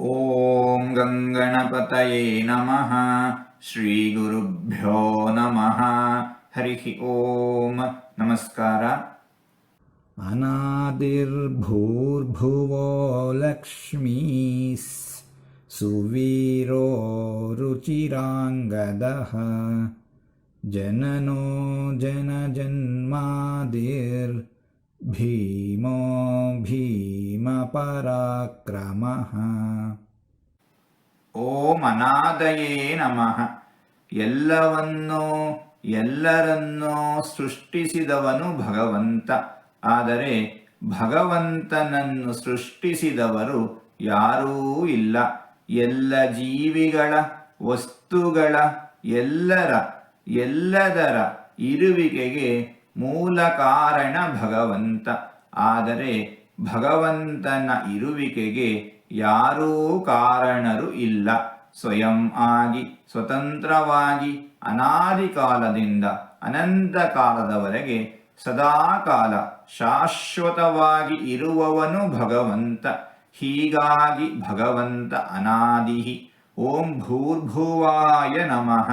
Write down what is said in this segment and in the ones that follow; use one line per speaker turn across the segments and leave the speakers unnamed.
ॐ गङ्गणपतये नमः। श्रीगुरुभ्यो नमः। हरिः ॐ नमस्कार।
अनादिर्भूर्भुवो लक्ष्मीस्। सुवीरो रुचिराङ्गदः। जननो जनजन्मादिर्भीमो भीमपराक्रमः
ಓಂ ಅನಾದಯೇ ನಮಃ ಎಲ್ಲವನ್ನೂ ಎಲ್ಲರನ್ನೂ ಸೃಷ್ಟಿಸಿದವನು ಭಗವಂತ ಆದರೆ ಭಗವಂತನನ್ನು ಸೃಷ್ಟಿಸಿದವರು ಯಾರೂ ಇಲ್ಲ ಎಲ್ಲ ಜೀವಿಗಳ ವಸ್ತುಗಳ ಎಲ್ಲರ ಎಲ್ಲದರ ಇರುವಿಕೆಗೆ ಮೂಲ ಕಾರಣ ಭಗವಂತ. ಆದರೆ ಭಗವಂತನ ಇರುವಿಕೆಗೆ ಯಾರೂ ಕಾರಣರು ಇಲ್ಲ. ಸ್ವಯಂ ಆಗಿ, ಸ್ವತಂತ್ರವಾಗಿ ಅನಾದಿ ಕಾಲದಿಂದ ಅನಂತ ಕಾಲದವರೆಗೆ, ಸದಾಕಾಲ ಶಾಶ್ವತವಾಗಿ ಇರುವವನು ಭಗವಂತ. ಹೀಗಾಗಿ ಭಗವಂತ ಅನಾದಿಹಿ. ಓಂ ಭೂರ್ಭುವಾಯ ನಮಃ.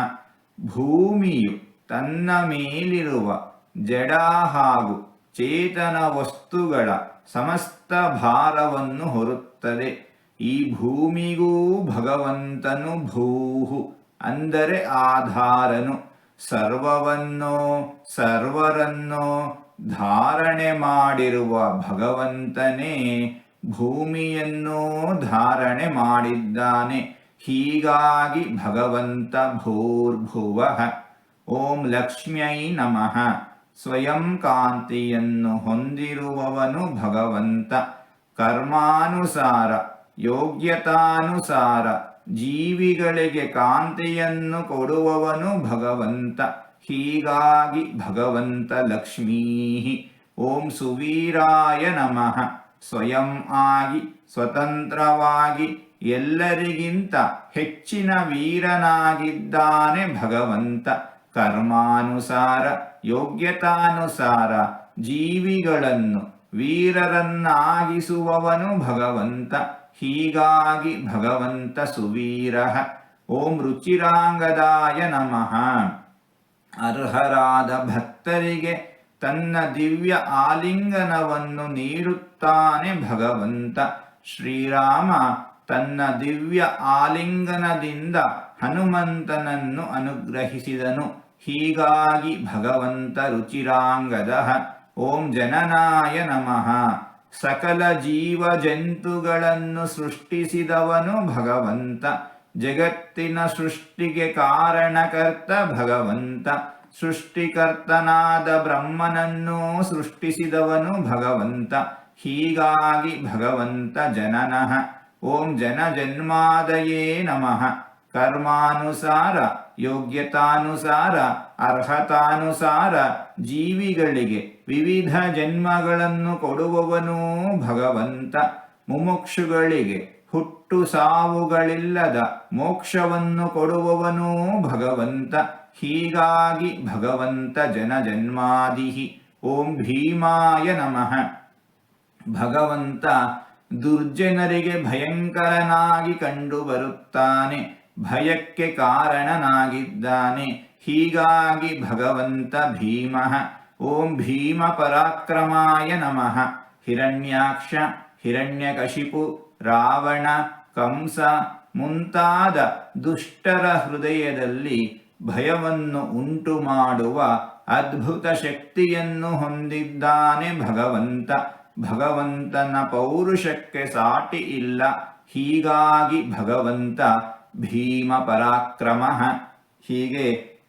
ಭೂಮಿಯು ತನ್ನ ಮೇಲಿರುವ ಜಡ ಹಾಗೂ ಚೇತನ ವಸ್ತುಗಳ ಸಮಸ್ತ ಭಾರವನ್ನು ಹೊರುತ್ತದೆ. ಈ ಭೂಮಿಗೂ ಭಗವಂತನು ಭೂಹು, ಅಂದರೆ ಆಧಾರನು. ಸರ್ವವನ್ನೋ, ಸರ್ವರನ್ನೋ ಧಾರಣೆ ಮಾಡಿರುವ ಭಗವಂತನೇ ಭೂಮಿಯನ್ನೂ ಧಾರಣೆ ಮಾಡಿದ್ದಾನೆ. ಹೀಗಾಗಿ ಭಗವಂತ ಭೂರ್ಭುವಃ. ಓಂ ಲಕ್ಷ್ಮ್ಯೈ ನಮಃ. ಸ್ವಯಂ ಕಾಂತಿಯನ್ನು ಹೊಂದಿರುವವನು ಭಗವಂತ. ಕರ್ಮಾನುಸಾರ, ಯೋಗ್ಯತಾನುಸಾರ, ಜೀವಿಗಳಿಗೆ ಕಾಂತಿಯನ್ನು ಕೊಡುವವನು ಭಗವಂತ. ಹೀಗಾಗಿ ಭಗವಂತ ಲಕ್ಷ್ಮೀ ಓಂ ಸುವೀರಾಯ ನಮಃ. ಸ್ವಯಂ ಆಗಿ, ಸ್ವತಂತ್ರವಾಗಿ, ಎಲ್ಲರಿಗಿಂತ ಹೆಚ್ಚಿನ ವೀರನಾಗಿದ್ದಾನೆ ಭಗವಂತ. ಕರ್ಮಾನುಸಾರ, ಯೋಗ್ಯತಾನುಸಾರ ಜೀವಿಗಳನ್ನು ವೀರರನ್ನಾಗಿಸುವವನು ಭಗವಂತ, ಹೀಗಾಗಿ ಭಗವಂತ ಸುವೀರ. ಓಂ ರುಚಿರಾಂಗದಾಯ ನಮಃ. ಅರ್ಹರಾದ ಭಕ್ತರಿಗೆ ತನ್ನ ದಿವ್ಯ ಆಲಿಂಗನವನ್ನು ನೀಡುತ್ತಾನೆ ಭಗವಂತ. ಶ್ರೀರಾಮ ತನ್ನ ದಿವ್ಯ ಆಲಿಂಗನದಿಂದ ಹನುಮಂತನನ್ನು ಅನುಗ್ರಹಿಸಿದನು. ಹೀಗಾಗಿ ಭಗವಂತ ರುಚಿರಾಂಗದ. ಓಂ ಜನನಾಯ ನಮಃ. ಸಕಲ ಜೀವ ಜಂತುಗಳನ್ನು ಸೃಷ್ಟಿಸಿದವನು ಭಗವಂತ. ಜಗತ್ತಿನ ಸೃಷ್ಟಿಗೆ ಕಾರಣಕರ್ತ ಭಗವಂತ. ಸೃಷ್ಟಿಕರ್ತನಾದ ಬ್ರಹ್ಮನನ್ನೂ ಸೃಷ್ಟಿಸಿದವನು ಭಗವಂತ. ಹೀಗಾಗಿ ಭಗವಂತ ಜನನಃ. ಓಂ ಜನ ಜನ್ಮಾದಯೇ ನಮಃ. ಕರ್ಮಾನುಸಾರ, ಯೋಗ್ಯತಾನುಸಾರ, ಅರ್ಹತಾನುಸಾರ ಜೀವಿಗಳಿಗೆ ವಿವಿಧ ಜನ್ಮಗಳನ್ನು ಕೊಡುವವನೂ ಭಗವಂತ. ಮುಮುಕ್ಷುಗಳಿಗೆ ಹುಟ್ಟು ಸಾವುಗಳಿಲ್ಲದ ಮೋಕ್ಷವನ್ನು ಕೊಡುವವನೂ ಭಗವಂತ. ಹೀಗಾಗಿ ಭಗವಂತ ಜನ ಜನ್ಮಾದಿಹಿ. ಓಂ ಭೀಮಾಯ ನಮಃ. ಭಗವಂತ ದುರ್ಜನರಿಗೆ ಭಯಂಕರನಾಗಿ ಕಂಡು ಬರುತ್ತಾನೆ, ಭಯಕ್ಕೆ ಕಾರಣನಾಗಿದ್ದಾನೆ. ಹೀಗಾಗಿ ಭಗವಂತ ಭೀಮ. ಓಂ ಭೀಮ ಪರಾಕ್ರಮಾಯ ನಮಃ. ಹಿರಣ್ಯಾಕ್ಷ, ಹಿರಣ್ಯಕಶಿಪು, ರಾವಣ, ಕಂಸ ಮುಂತಾದ ದುಷ್ಟರ ಹೃದಯದಲ್ಲಿ ಭಯವನ್ನು ಉಂಟುಮಾಡುವ ಅದ್ಭುತ ಶಕ್ತಿಯನ್ನು ಹೊಂದಿದ್ದಾನೆ ಭಗವಂತ. ಭಗವಂತನ ಪೌರುಷಕ್ಕೆ ಸಾಟಿ ಇಲ್ಲ. ಹೀಗಾಗಿ ಭಗವಂತ ಭೀಮ ಪರಾಕ್ರಮ ಹೀಗೆ